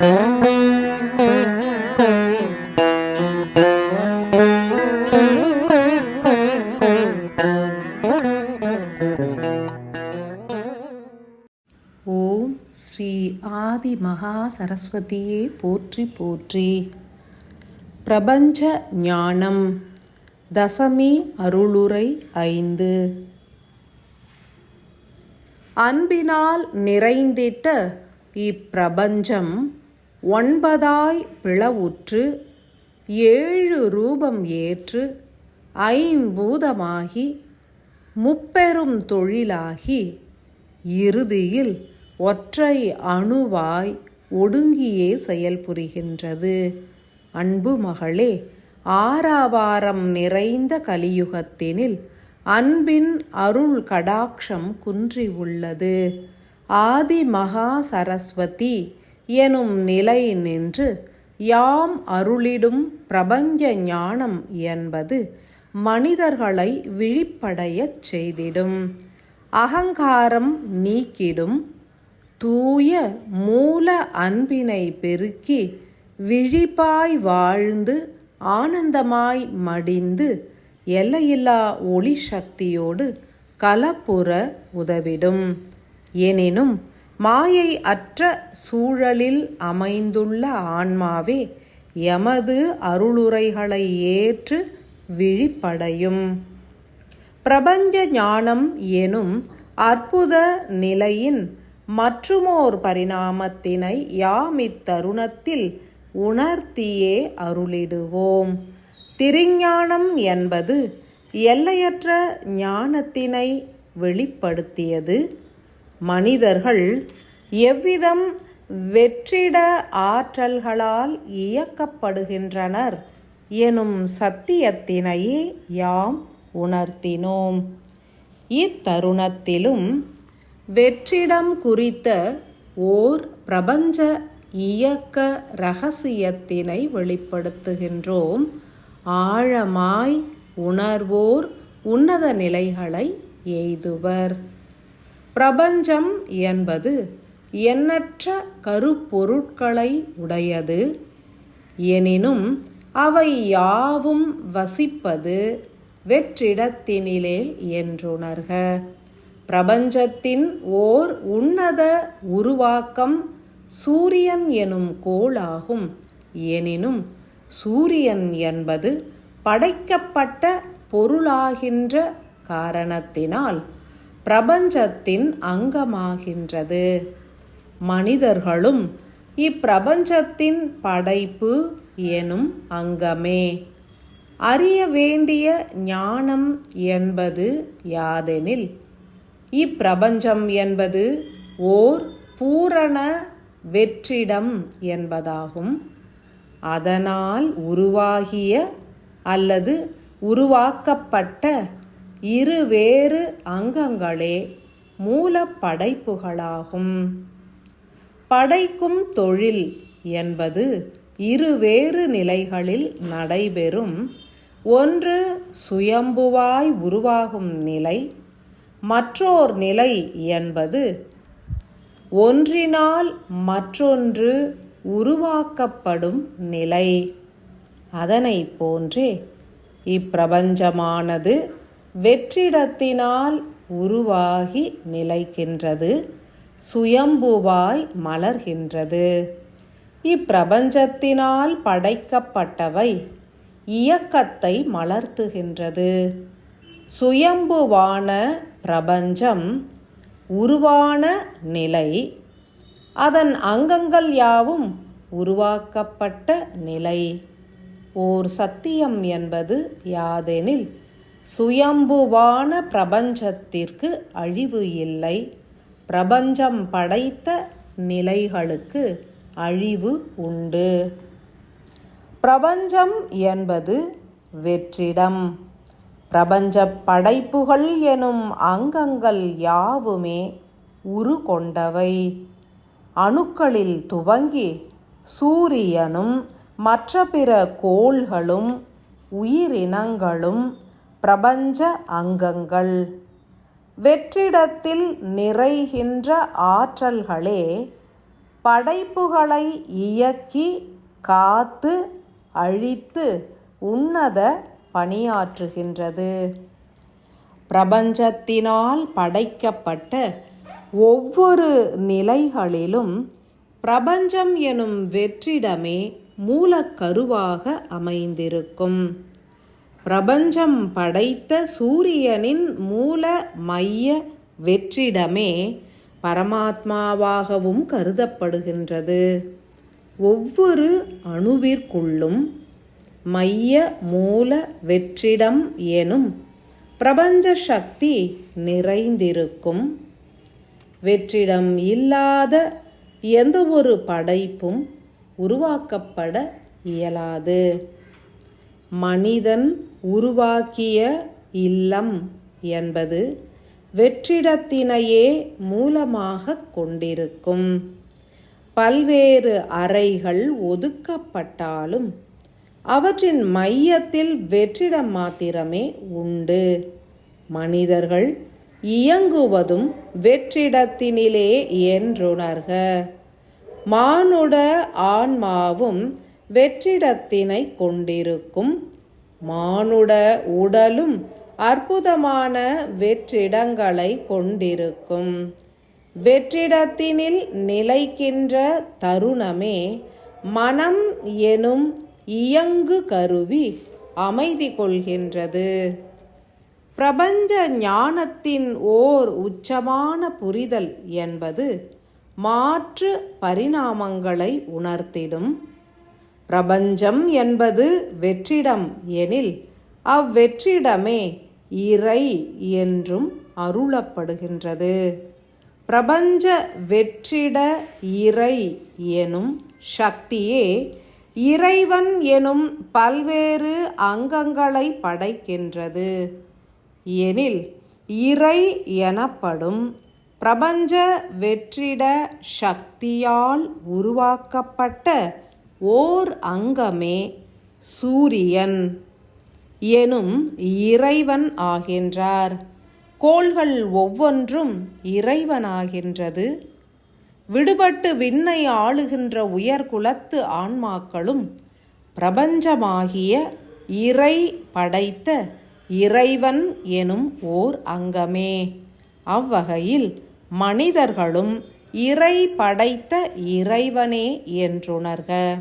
ஓம் ஸ்ரீ ஆதி மகா சரஸ்வதியே போற்றி போற்றி. பிரபஞ்ச ஞானம். தசமி அருளுரை ஐந்து. அன்பினால் நிறைந்திட்ட இப்பிரபஞ்சம் ஒன்பதாய் பிளவுற்று ஏழு ரூபம் ஏற்று ஐம்பூதமாகி முப்பெரும் தொழிலாகி இறுதியில் ஒற்றை அணுவாய் ஒடுங்கியே செயல்புரிகின்றது அன்பு மகளே ஆறாவாரம் நிறைந்த கலியுகத்தினில் அன்பின் அருள் கடாட்சம் குன்றி உள்ளது ஆதி மகா சரஸ்வதி எனும் நிலை நின்று யாம் அருளிடும் பிரபஞ்ச ஞானம் என்பது மனிதர்களை விழிப்படையச் செய்திடும். அகங்காரம் நீக்கிடும் தூய மூல அன்பினை பெருக்கி விழிப்பாய் வாழ்ந்து ஆனந்தமாய் மடிந்து எல்லையில்லா ஒளி சக்தியோடு கலப்புற உதவிடும். எனினும் மாயை அற்ற சூழலில் அமைந்துள்ள ஆன்மாவே எமது அருளுரைகளை ஏற்று விழிப்படையும். பிரபஞ்ச ஞானம் எனும் அற்புத நிலையின் மற்றுமோர் பரிணாமத்தினை யாம் இத்தருணத்தில் உணர்த்தியே அருளிடுவோம். திருஞானம் என்பது எல்லையற்ற ஞானத்தினை வெளிப்படுத்தியது மனிதர்கள் எவ்விதம் வெற்றிட ஆற்றல்களால் இயக்கப்படுகின்றனர் எனும் சத்தியத்தினையே யாம் உணர்த்தினோம். இத்தருணத்திலும் வெற்றிடம் குறித்த ஓர் பிரபஞ்ச இயக்க ரகசியத்தினை வெளிப்படுத்துகின்றோம். ஆழமாய் உணர்வோர் உன்னத நிலைகளை எய்துவர். பிரபஞ்சம் என்பது எண்ணற்ற கருப்பொருட்களை உடையது. எனினும் அவை யாவும் வசிப்பது வெற்றிடத்தினிலே என்றுணர்க. பிரபஞ்சத்தின் ஓர் உன்னத உருவாக்கம் சூரியன் எனும் கோளாகும். எனினும் சூரியன் என்பது படைக்கப்பட்ட பொருளாகின்ற காரணத்தினால் பிரபஞ்சத்தின் அங்கமாகின்றது. மனிதர்களும் இப்பிரபஞ்சத்தின் படைப்பு எனும் அங்கமே. அறிய வேண்டிய ஞானம் என்பது யாதெனில்? இப்பிரபஞ்சம் என்பது ஓர் பூரண வெற்றிடம் என்பதாகும். அதனால் உருவாகிய அல்லது உருவாக்கப்பட்ட இரு வேறு அங்கங்களே மூலப்படைப்புகளாகும் படைக்கும் தொழில் என்பது இருவேறு நிலைகளில் நடைபெறும். ஒன்று சுயம்புவாய் உருவாகும் நிலை மற்றோர் நிலை என்பது ஒன்றினால் மற்றொன்று உருவாக்கப்படும் நிலை. அதனை போன்றே இப்பிரபஞ்சமானது வெற்றிடத்தினால் உருவாகி நிலைக்கின்றது சுயம்புவாய் மலர்கின்றது. இப்பிரபஞ்சத்தினால் படைக்கப்பட்டவை இயக்கத்தை மலர்த்துகின்றது. சுயம்புவான பிரபஞ்சம் உருவான நிலை அதன் அங்கங்கள் யாவும் உருவாக்கப்பட்ட நிலை. ஓர் சத்தியம் என்பது யாதெனில் சுயம்புவான பிரபஞ்சத்திற்கு அழிவு இல்லை. பிரபஞ்சம் படைத்த நிலைகளுக்கு அழிவு உண்டு. பிரபஞ்சம் என்பது வெற்றிடம். பிரபஞ்ச படைப்புகள் எனும் அங்கங்கள் யாவுமே உரு கொண்டவை. அணுக்களில் துவங்கி சூரியனும் மற்ற பிற கோள்களும் உயிரினங்களும் பிரபஞ்ச அங்கங்கள். வெற்றிடத்தில் நிறைகின்ற ஆற்றல்களே படைப்புகளை இயக்கி காத்து அழித்து உன்னத பணியாற்றுகின்றது. பிரபஞ்சத்தினால் படைக்கப்பட்ட ஒவ்வொரு நிலைகளிலும் பிரபஞ்சம் எனும் வெற்றிடமே மூலக்கருவாக அமைந்திருக்கும். பிரபஞ்சம் படைத்த சூரியனின் மூல மைய வெற்றிடமே பரமாத்மாவாகவும் கருதப்படுகின்றது. ஒவ்வொரு அணுவிற்குள்ளும் மைய மூல வெற்றிடம் எனும் பிரபஞ்ச சக்தி நிறைந்திருக்கும். வெற்றிடம் இல்லாத எந்த ஒரு படைப்பும் உருவாக்கப்பட இயலாது. மனிதன் உருவாக்கிய இல்லம் என்பது வெற்றிடத்தினையே மூலமாக கொண்டிருக்கும். பல்வேறு அறைகள் ஒதுக்கப்பட்டாலும் அவற்றின் மையத்தில் வெற்றிடம் மாத்திரமே உண்டு. மனிதர்கள் இயங்குவதும் வெற்றிடத்தினிலே என்றுணர்க. மானுட ஆன்மாவும் வெற்றிடத்தினை கொண்டிருக்கும். மானுட உடலும் அற்புதமான வெற்றிடங்களை கொண்டிருக்கும். வெற்றிடத்தினில் நிலைக்கின்ற தருணமே மனம் எனும் இயங்கு கருவி அமைதி கொள்கின்றது. பிரபஞ்ச ஞானத்தின் ஓர் உச்சமான புரிதல் என்பது மாற்று பரிணாமங்களை உணர்த்திடும் பிரபஞ்சம் என்பது வெற்றிடம் எனில் அவ்வெற்றிடமே இறை என்றும் அருளப்படுகின்றது. பிரபஞ்ச வெற்றிட இறை எனும் சக்தியே இறைவன் எனும் பல்வேறு அங்கங்களை படைக்கின்றது. எனில் இறை எனப்படும் பிரபஞ்ச வெற்றிட சக்தியால் உருவாக்கப்பட்ட ஓர் அங்கமே சூரியன் எனும் இறைவன் ஆகின்றார். கோள்கள் ஒவ்வொன்றும் இறைவனாகின்றது. விடுபட்டு விண்ணை ஆளுகின்ற உயர்குலத்து ஆன்மாக்களும் பிரபஞ்சமாகிய இறை படைத்த இறைவன் எனும் ஓர் அங்கமே. அவ்வகையில் மனிதர்களும் இறை படைத்த இறைவனே என்றுணர்க.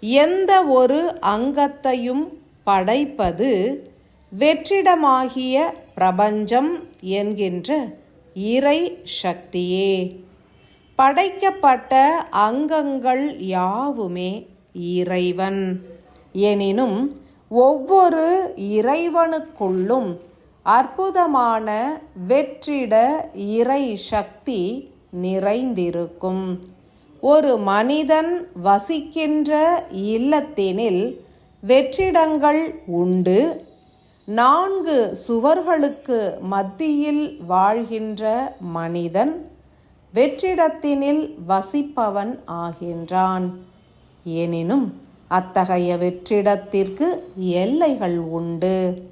எந்த ஒரு அங்கத்தையும் படைப்பது வெற்றிடமாகிய பிரபஞ்சம் என்கின்ற இறை சக்தியே. படைக்கப்பட்ட அங்கங்கள் யாவுமே இறைவன். எனினும் ஒவ்வொரு இறைவனுக்குள்ளும் அற்புதமான வெற்றிட இறை சக்தி நிறைந்திருக்கும். ஒரு மனிதன் வசிக்கின்ற இல்லத்தினில் வெற்றிடங்கள் உண்டு. நான்கு சுவர்களுக்கு மத்தியில் வாழ்கின்ற மனிதன் வெற்றிடத்தினில் வசிப்பவன் ஆகின்றான். எனினும் அத்தகைய வெற்றிடத்திற்கு எல்லைகள் உண்டு.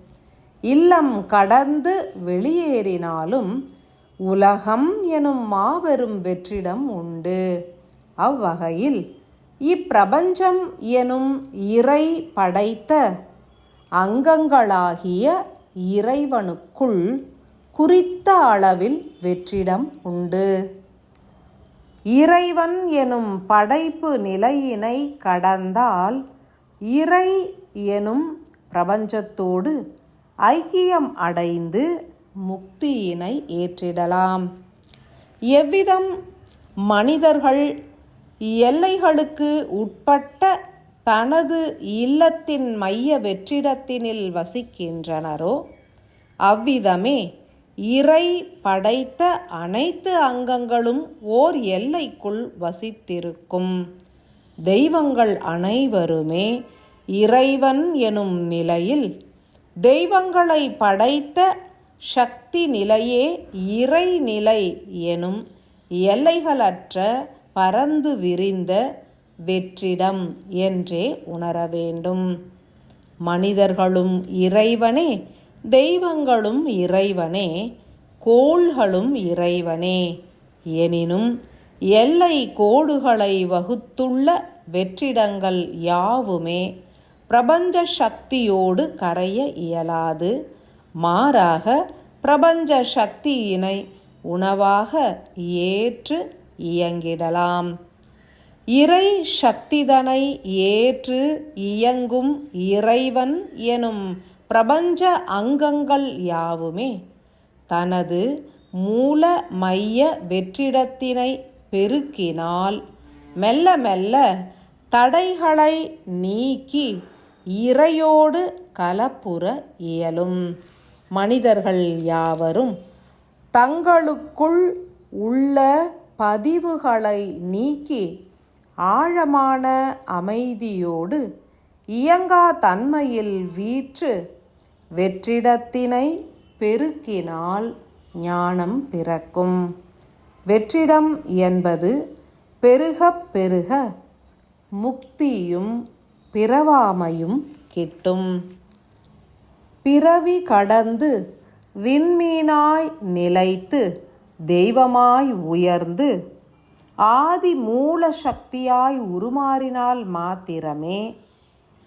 இல்லம் கடந்து வெளியேறினாலும் உலகம் எனும் மாபெரும் வெற்றிடம் உண்டு. அவ்வகையில் இப்பிரபஞ்சம் எனும் இறை படைத்த அங்கங்களாகிய இறைவனுக்குள் குறித்த அளவில் வெற்றிடம் உண்டு. இறைவன் எனும் படைப்பு நிலையினை கடந்தால் இறை எனும் பிரபஞ்சத்தோடு ஐக்கியம் அடைந்து முக்தியினை ஏற்றிடலாம். எவ்விதம் மனிதர்கள் எல்லைகளுக்கு உட்பட்ட தனது இல்லத்தின் மைய வெற்றிடத்தினில் வசிக்கின்றனரோ அவ்விதமே இறை படைத்த அனைத்து அங்கங்களும் ஓர் எல்லைக்குள் வசித்திருக்கும். தெய்வங்கள் அனைவருமே இறைவன் எனும் நிலையில் தெய்வங்களை படைத்த சக்தி நிலையே இறைநிலை எனும் எல்லைகளற்ற பரந்து விரிந்த வெற்றிடம் என்றே உணர வேண்டும். மனிதர்களும் இறைவனே தெய்வங்களும் இறைவனே கோள்களும் இறைவனே. எனினும் எல்லை கோடுகளை வகுத்துள்ள வெற்றிடங்கள் யாவுமே பிரபஞ்ச சக்தியோடு கரைய இயலாது. மாறாக பிரபஞ்ச சக்தியினை உணவாக ஏற்று இயங்கிடலாம். இறை சக்திதனை ஏற்று இயங்கும் இறைவன் எனும் பிரபஞ்ச அங்கங்கள் யாவுமே தனது மூல மைய வெற்றிடத்தினை பெருக்கினால் மெல்ல மெல்ல தடைகளை நீக்கி இறையோடு கலப்புற இயலும். மனிதர்கள் யாவரும் தங்களுக்குள் உள்ள பதிவுகளை நீக்கி ஆழமான அமைதியோடு இயங்கா தன்மையில் வீற்று வெற்றிடத்தினை பெருக்கினால் ஞானம் பிறக்கும். வெற்றிடம் என்பது பெருகப் பெருக முக்தியும் பிறவாமையும் கிட்டும். பிறவி கடந்து விண்மீனாய் நிலைத்து தெய்வமாய் உயர்ந்து ஆதி மூல சக்தியாய் உருமாறினால் மாத்திரமே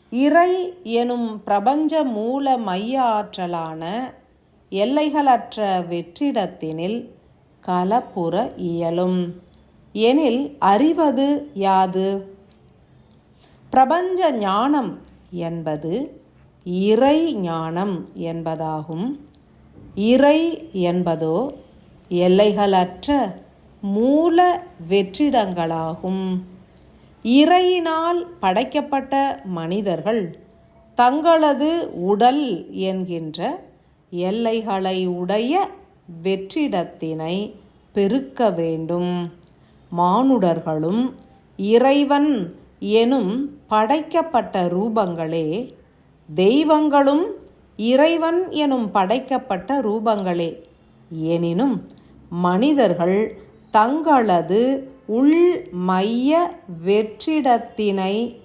இறை எனும் பிரபஞ்ச மூல மைய ஆற்றலான எல்லைகளற்ற வெற்றிடத்தினில் கலப்புற இயலும். எனில் அறிவது யாது? பிரபஞ்ச ஞானம் என்பது இறை ஞானம் என்பதாகும். இறை என்பதோ எல்லைகளற்ற மூல வெற்றிடங்களாகும். இறையினால் படைக்கப்பட்ட மனிதர்கள் தங்களது உடல் என்கின்ற எல்லைகளை உடைய வெற்றிடத்தினை பெருக்க வேண்டும். மானுடர்களும் இறைவன் எனும் படைக்கப்பட்ட ரூபங்களே தெய்வங்களும் இறைவன் எனும் படைக்கப்பட்ட ரூபங்களே. எனினும் மனிதர்கள் தங்களது உள் மைய வெற்றிடத்தினை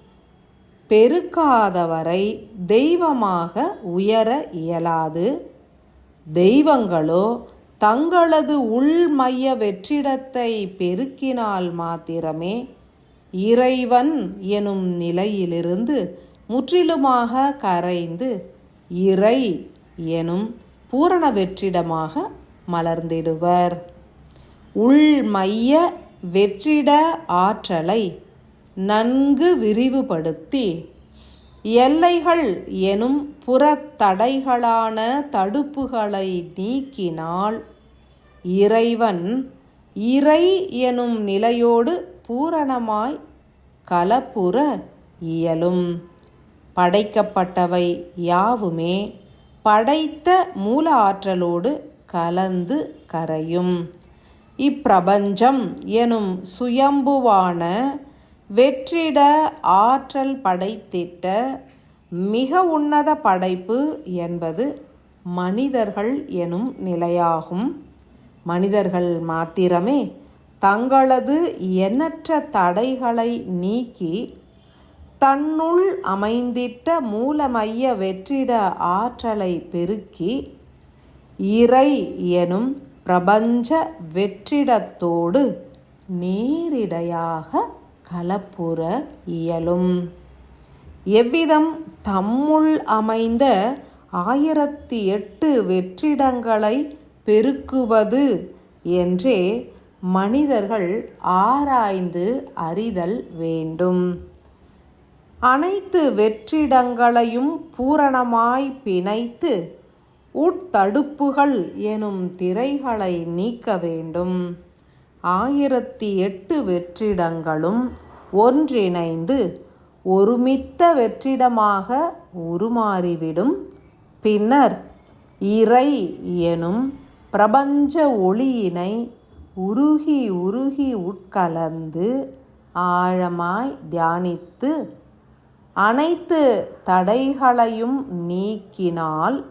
பெருக்காதவரை தெய்வமாக உயர இயலாது. தெய்வங்களோ தங்களது உள் மைய வெற்றிடத்தை பெருக்கினால் மாத்திரமே இறைவன் எனும் நிலையிலிருந்து முற்றிலுமாக கரைந்து இறை எனும் பூரண வெற்றிடமாக மலர்ந்திடுவர். உள்மைய வெற்றிட ஆற்றலை நன்கு விரிவுபடுத்தி எல்லைகள் எனும் புறத்தடைகளான தடுப்புகளை நீக்கினால் இறைவன் இறை எனும் நிலையோடு பூரணமாய் கலப்புற இயலும். படைக்கப்பட்டவை யாவுமே படைத்த மூல ஆற்றலோடு கலந்து கரையும். இப்பிரபஞ்சம் எனும் சுயம்புவான வெற்றிட ஆற்றல் படைத்திட்ட மிக உன்னத படைப்பு என்பது மனிதர்கள் எனும் நிலையாகும். மனிதர்கள் மாத்திரமே தங்களது எண்ணற்ற தடைகளை நீக்கி தன்னுள் அமைந்திட்ட மூலமைய வெற்றிட ஆற்றலை பெருக்கி இறை எனும் பிரபஞ்ச வெற்றிடத்தோடு நேரிடையாக கலப்புற இயலும். எவ்விதம் தம்முள் அமைந்த ஆயிரத்தி எட்டு வெற்றிடங்களை பெருக்குவது என்றே மனிதர்கள் ஆராய்ந்து அறிதல் வேண்டும். அனைத்து வெற்றிடங்களையும் பூரணமாய் பிணைத்து உட்தடுப்புகள் எனும் திரைகளை நீக்க வேண்டும். ஆயிரத்தி எட்டு வெற்றிடங்களும் ஒன்றிணைந்து ஒருமித்த வெற்றிடமாக உருமாறிவிடும். பின்னர் இறை எனும் பிரபஞ்ச ஒளியினை உருகி உருகி உட்கலந்து ஆழமாய் தியானித்து அனைத்து தடைகளையும் நீக்கினால்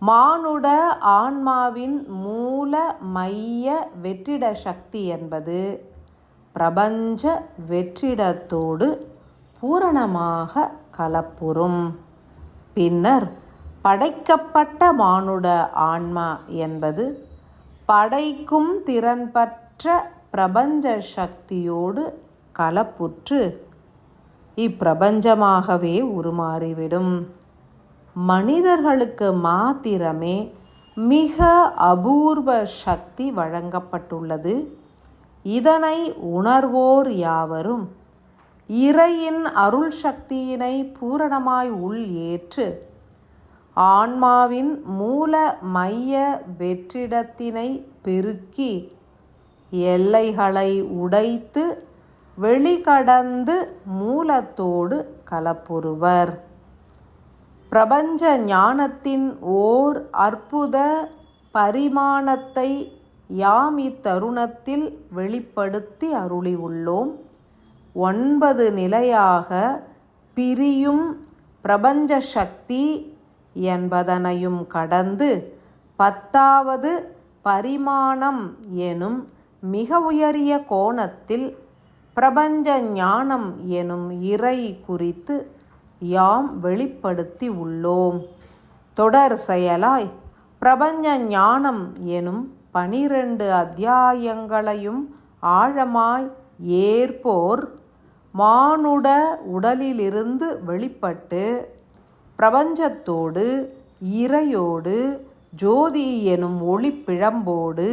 மானுட ஆன்மாவின் மூல மைய வெற்றிட சக்தி என்பது பிரபஞ்ச வெற்றிடத்தோடு பூரணமாக கலப்புறும். பின்னர் படைக்கப்பட்ட மானுட ஆன்மா என்பது படைக்கும் திறன்பற்ற பிரபஞ்ச சக்தியோடு கலப்புற்று இப்பிரபஞ்சமாகவே உருமாறிவிடும். மனிதர்களுக்கு மாத்திரமே மிக அபூர்வ சக்தி வழங்கப்பட்டுள்ளது. இதனை உணர்வோர் யாவரும் இறையின் அருள் சக்தியினை பூரணமாய் உள் ஏற்று ஆன்மாவின் மூல மைய வெற்றிடத்தினை பெருக்கி எல்லைகளை உடைத்து வெளிகடந்து மூலத்தோடு கலப்புறுவர். பிரபஞ்ச ஞானத்தின் ஓர் அற்புத பரிமாணத்தை யாம் இத்தருணத்தில் வெளிப்படுத்தி அருளியுள்ளோம். ஒன்பது நிலையாக பிரியும் பிரபஞ்ச சக்தி என்பதனையும் கடந்து பத்தாவது பரிமாணம் எனும் மிக உயரிய கோணத்தில் பிரபஞ்ச ஞானம் எனும் இறை குறித்து யாம் வெளிப்படுத்தி உள்ளோம். தொடர் செயலாய் பிரபஞ்ச ஞானம் எனும் பனிரெண்டு அத்தியாயங்களையும் ஆழமாய் ஏற்போர் மானுட உடலிலிருந்து வெளிப்பட்டு பிரபஞ்சத்தோடு இறையோடு ஜோதி எனும் ஒளிப்பிழம்போடு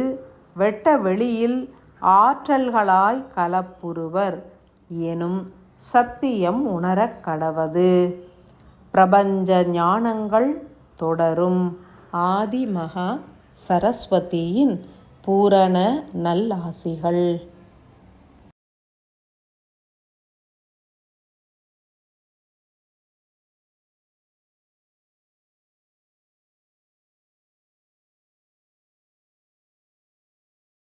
வெட்ட வெளியில் ஆற்றல்களாய் கலப்புறுவர் எனும் சத்தியம் உணரக் கடவது. பிரபஞ்ச ஞானங்கள் தொடரும். ஆதிமகா சரஸ்வதியின் பூரண நல்லாசிகள்.